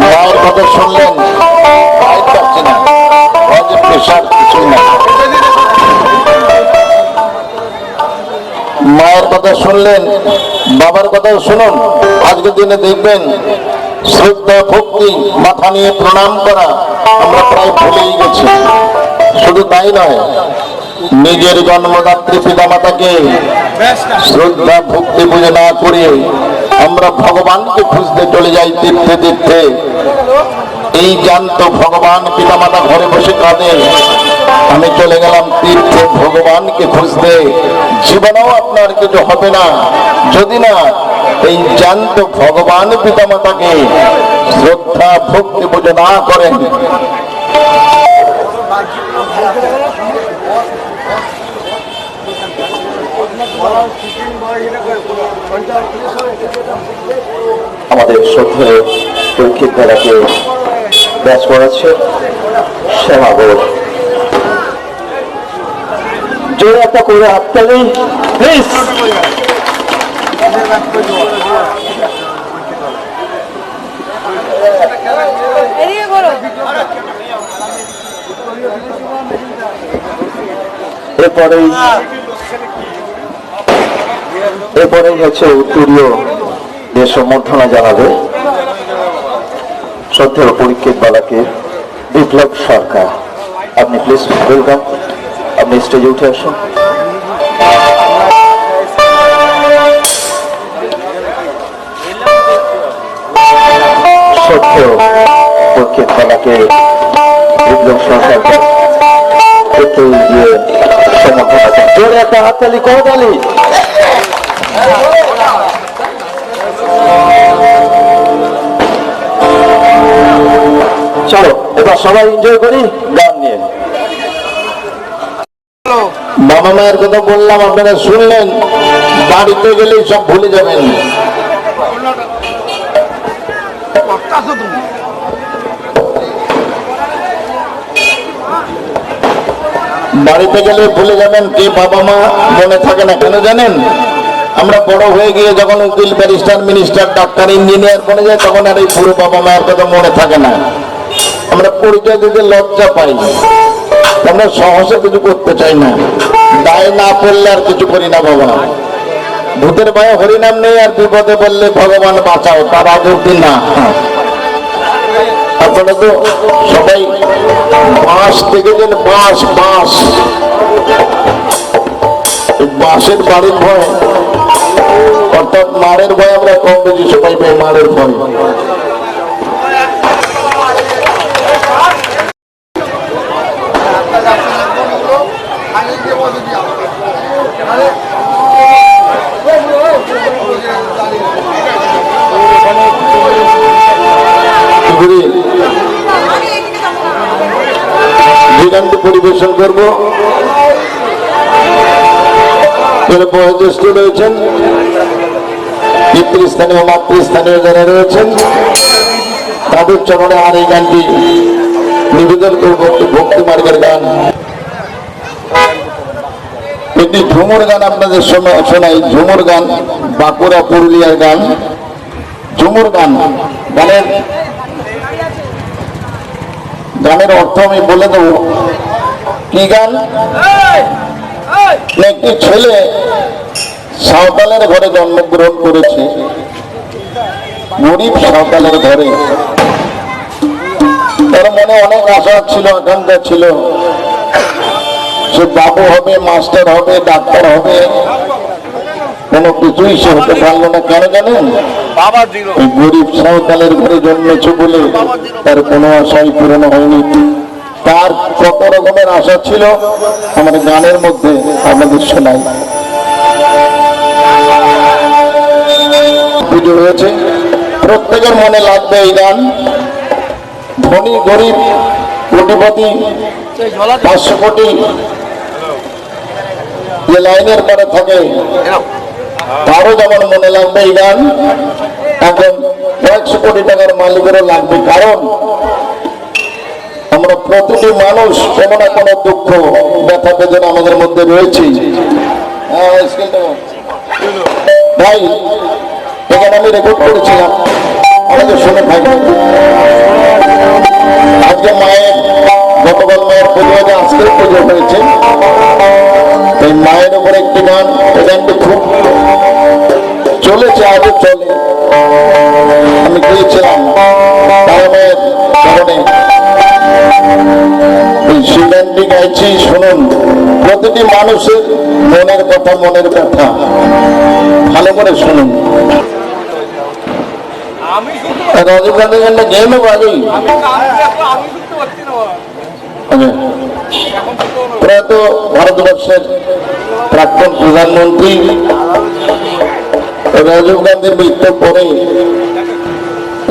মায়ের কথা শুনলেন পাচ্ছে না। মায়ের কথা শুনলেন, বাবার কথাও শুনুন। আজকের দিনে দেখবেন, শ্রদ্ধা, ভক্তি, মাথা নিয়ে প্রণাম করা আমরা প্রায় ভুলেই গেছি। শুধু তাই নয় নিজের জন্মদাত্রী পিতা মাতাকে শ্রদ্ধা, ভক্তি বুঝে না করে আমরা ভগবানকে খুঁজতে চলে যাই তীর্থে তীর্থে। এই জানত ভগবান পিতামাতা ঘরে বসে কাঁদে। আমি চলে গেলাম তীর্থে ভগবানকে খুঁজতে। জীবনেও আপনার কিছু হবে না। যদি না, এই জান্ত ভগবান পিতামাতাকে শ্রদ্ধা, ভক্তি বুঝে না করেন। আমাদের শ্রদ্ধেয় পরীক্ষিত বেলাকে ব্যাস করাচ্ছে শ্যামাবোধ জোরে একটা করে হাততালি প্লিজ এদিকে এরপরেই হচ্ছে উত্তরীয় দেশ সম্বর্ধনা জানাবে শ্রদ্ধেয় পরীক্ষিত বালাকে বিপ্লব সরকার। আপনি প্লিজ ওয়েলকাম আপনি স্টেজে উঠে আসুন। শ্রদ্ধেয় পরীক্ষিত বালাকে বিপ্লব সম্বর্ধনা জোরে একটা হাততালি করতালি চলো, এবার সবাই এনজয় করি, গান নিয়ে। বাবা মায়ের কথা বললাম, আপনারা শুনলেন? বাড়িতে গেলেই সব ভুলে যাবেন। বাড়িতে গেলে ভুলে যাবেন কে বাবা মা মনে থাকে না কেন জানেন? আমরা বড় হয়ে গিয়ে যখন উকিল ব্যারিস্টার, মিনিস্টার, ডাক্তার, ইঞ্জিনিয়ার বনে যায় তখন আর এই পুরো বাবা মায়ের কথা মনে থাকে না। আমরা পরিচয় দিতে লজ্জা পাই আমরা সহজে কিছু করতে চাই না। দায় না পড়লে আর কিছু করি না বাবা। ভূতের ভয়ে হরিনাম নেই আর বিপদে বললে ভগবান বাঁচাও, তার আগের দিন না। আপনারা তো সবাই বাঁশ দেখেছেন, বাঁশ বাঁশ। এই বাঁশের বাড়ির ভয়। অর্থাৎ মারের ভয় আমরা কম বেশি, সবাই পাই মারের ভয়। পরিবেশন করব। এর বয়োজ্যেষ্ঠ রয়েছেন। পিতৃস্থানীয় মাতৃস্থানীয় যারা রয়েছেন, তাদের চরণে আর এই গানটি নিবেদন করব ভক্তি মার্গের গান। একটি ঝুমুর গান আপনাদের শোনা- শোনাই। ঝুমুর গান, বাঁকুড়া পুরুলিয়ার গান। ঝুমুর গান, গানের গানের অর্থ আমি বলে দেবো। কি গান? একটি ছেলে সাঁওতালের ঘরে জন্মগ্রহণ করেছে। গরিব সাঁওতালের ঘরে। তার মনে অনেক আশা ছিল আকাঙ্ক্ষা ছিল। সে বাবু হবে মাস্টার হবে ডাক্তার হবে। কোনো কিছুই সে হতে পারল না। কেন জানেন? গরিব সাঁওতালের ঘরে জন্মেছে বলে তার কোনো আশাই পূরণ হয়নি। তার কত রকমের আশা ছিল, আমার গানের মধ্যে আমাদের শোনাই পুজো হয়েছে। প্রত্যেকের মনে লাগবে এই গান। ধনী, গরিব, কোটিপতি, পাঁচশো কোটি যে লাইনের পরে থাকে, তারও যেমন মনে লাগবে এই গান, এখন কয়েকশো কোটি টাকার মালিকেরও লাগবে। কারণ প্রতিটি মানুষ কোনো না কোনো দুঃখ ব্যথা বেদনা আমাদের মধ্যে রয়েছে। হ্যাঁ, ভাই এখানে আমি রেকর্ড করেছিলাম। আমাকে শুনে থাকি আজকে মায়ের গতকাল মায়ের পুজো আছে আজকের পুজো হয়েছে। এই মায়ের উপর একটি গান এই গানটি খুব চলেছে আজও চলে। আমি গিয়েছিলাম প্রতিটি মানুষের মনের কথা মনের কথা। ভালো করে শুনুন। রাজীব গান্ধী গানটা পাবো না। প্রয়াত ভারতবর্ষের প্রাক্তন প্রধানমন্ত্রী রাজীব গান্ধীর মৃত্যুর পরে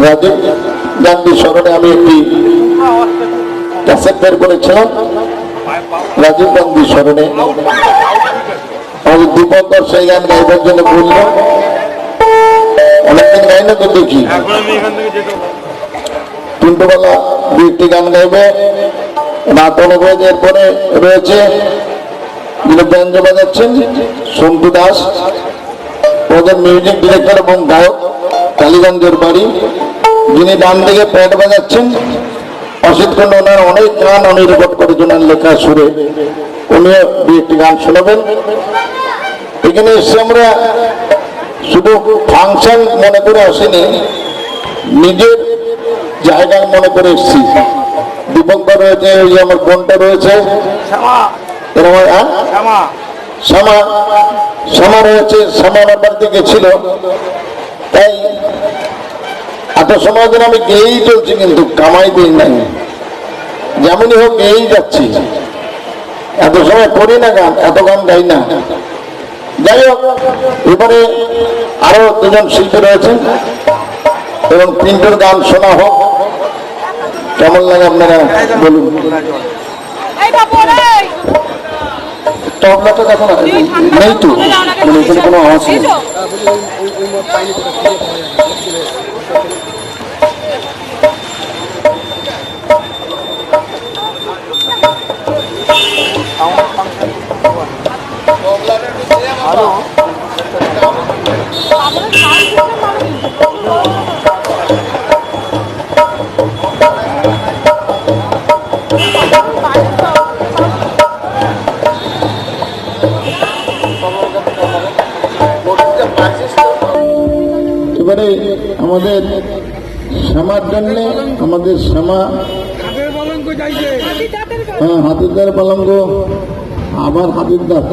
রাজীব গান্ধী স্মরণে আমি একটি ক্যাসেট বের করেছিলাম। রাজীব গান্ধী স্মরণে। আমাদের দীপঙ্কর সেই গান গাইবার জন্য বলল অনেকদিন গাই না তো দেখি। তিনটেবেলা দু গান গাইবে রাত অনেক এরপরে রয়েছে যিনি ব্যঞ্জ বাজাচ্ছেন সন্তু দাস। ওদের মিউজিক ডিরেক্টর এবং গায়ক কালীগঞ্জের বাড়ি, যিনি ডান দিকে প্যাড বাজাচ্ছেন। অসিত ওনার অনেক গান উনি রেকর্ড করেছেন লেখা সুরে। উনিও দু একটি গান শোনাবেন। এখানে এসে আমরা শুধু ফাংশন মনে করে আসেনি নিজের জায়গায় মনে করে এসছি। দীপঙ্কর রয়েছে ওই যে আমার বোনটা রয়েছে। শ্যামা। হ্যাঁ? শ্যামা। রয়েছে শ্যামা আমার বাড়িতে গেছিল তাই এত সময় ধরে আমি গেয়েই চলছি কিন্তু কামাই দিই নাই। যেমনই হোক গেয়েই যাচ্ছি। এত সময় করি না গান এত গান গাই না। যাই হোক এবারে আরও দুজন শিল্পী রয়েছেন এবং তিনটোর গান শোনা হোক। কেমন লাগে আপনারা বলুন? এই এই তবলাটা দেখো না নেই তো। মানে কোনো আওয়াজ নেই। এবারে আমাদের শ্যামার জন্য আমাদের শ্যামা হ্যাঁ হাতিদার পালঙ্গ। আবার হাতিদার।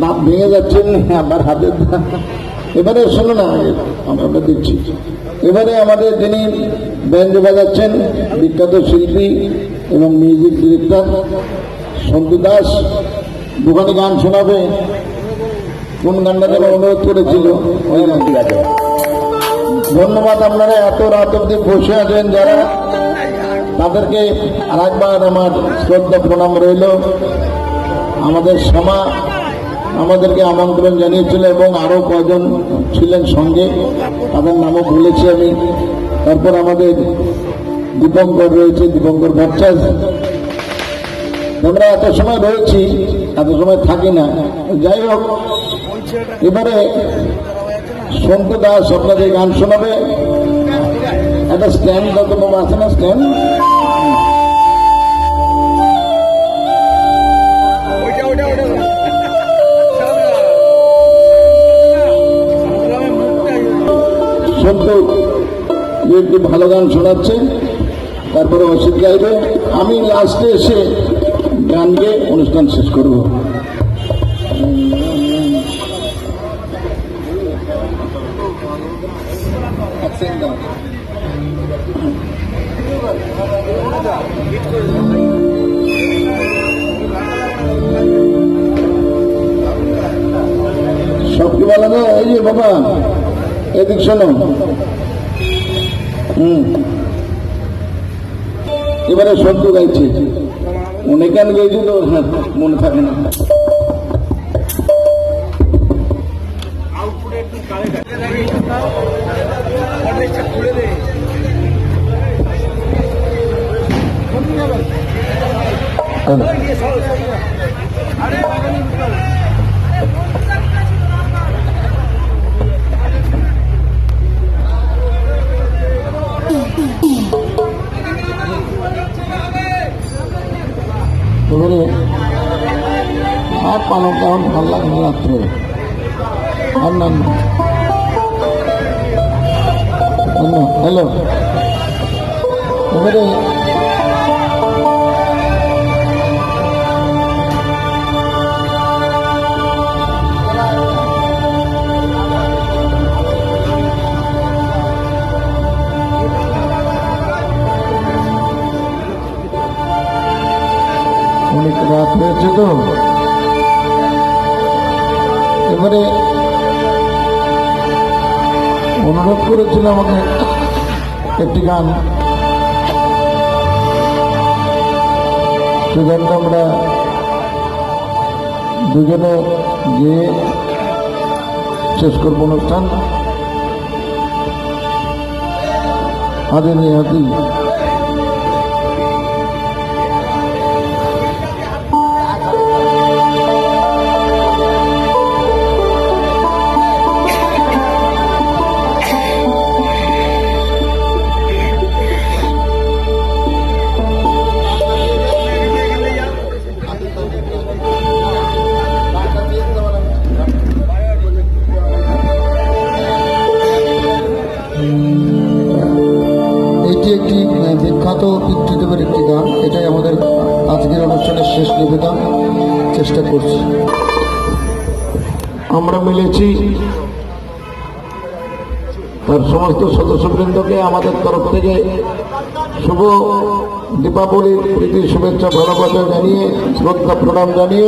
দাঁত ভেঙে যাচ্ছে আবার হাতের দাঁত এবারে শোনো না, আমরা দেখছি। এবারে আমাদের যিনি ব্যঞ্জ বাজাচ্ছেন, বিখ্যাত শিল্পী এবং মিউজিক ডিরেক্টর সন্তু দাস, দোকানে গান শোনাবে। কোন গানটা যেন অনুরোধ করেছিল? ওই ধন্যবাদ আপনারা, এত রাত অব্দি বসে আছেন যারা তাদেরকে আরেকবার আমার শ্রদ্ধা প্রণাম রইল। আমাদের সমা আমাদেরকে আমন্ত্রণ জানিয়েছিল এবং আরও কয়জন ছিলেন সঙ্গে, তাদের নামও বলেছি আমি। তারপর আমাদের দীপঙ্কর রয়েছে, দীপঙ্কর ভট্টাচ। আমরা এত সময় রয়েছি, এত সময় থাকি না। যাই হোক, এবারে সন্তু দাস আপনাদের গান শোনাবে। একটা স্ট্যান্ড যত আছে না স্ট্যান্ড সন্তু যে একটি ভালো গান শোনাচ্ছে তারপরে অসিত গাইবে আমি লাস্টে এসে গান গেয়ে অনুষ্ঠান শেষ করব। সবকে বলা এই যে বাবা। এদিক শোনো হম এবারে শব্দ গাইছে। মনে কেন গেয়েছে তো? হ্যাঁ, মনে থাকে না। করে আর পালন টাউন ভালো লাগে না রাত্রে। আর না হ্যালো। এবারে রাত হয়েছে তো এবারে অনুরোধ করেছিল আমাকে একটি গান। সে গানটা আমরা দুজনে গিয়ে শেষ করব অনুষ্ঠান। হাতে নিয়ে এটি একটি বিখ্যাত পিতৃদেবের একটি গান। এটাই আমাদের আজকের অনুষ্ঠানের শেষ নিবেদন। চেষ্টা করছি। আমরা মিলেছি তার সমস্ত সদস্যবৃন্দকে আমাদের তরফ থেকে শুভ দীপাবলির প্রীতি, শুভেচ্ছা, ভালোবাসা জানিয়ে শ্রদ্ধা, প্রণাম জানিয়ে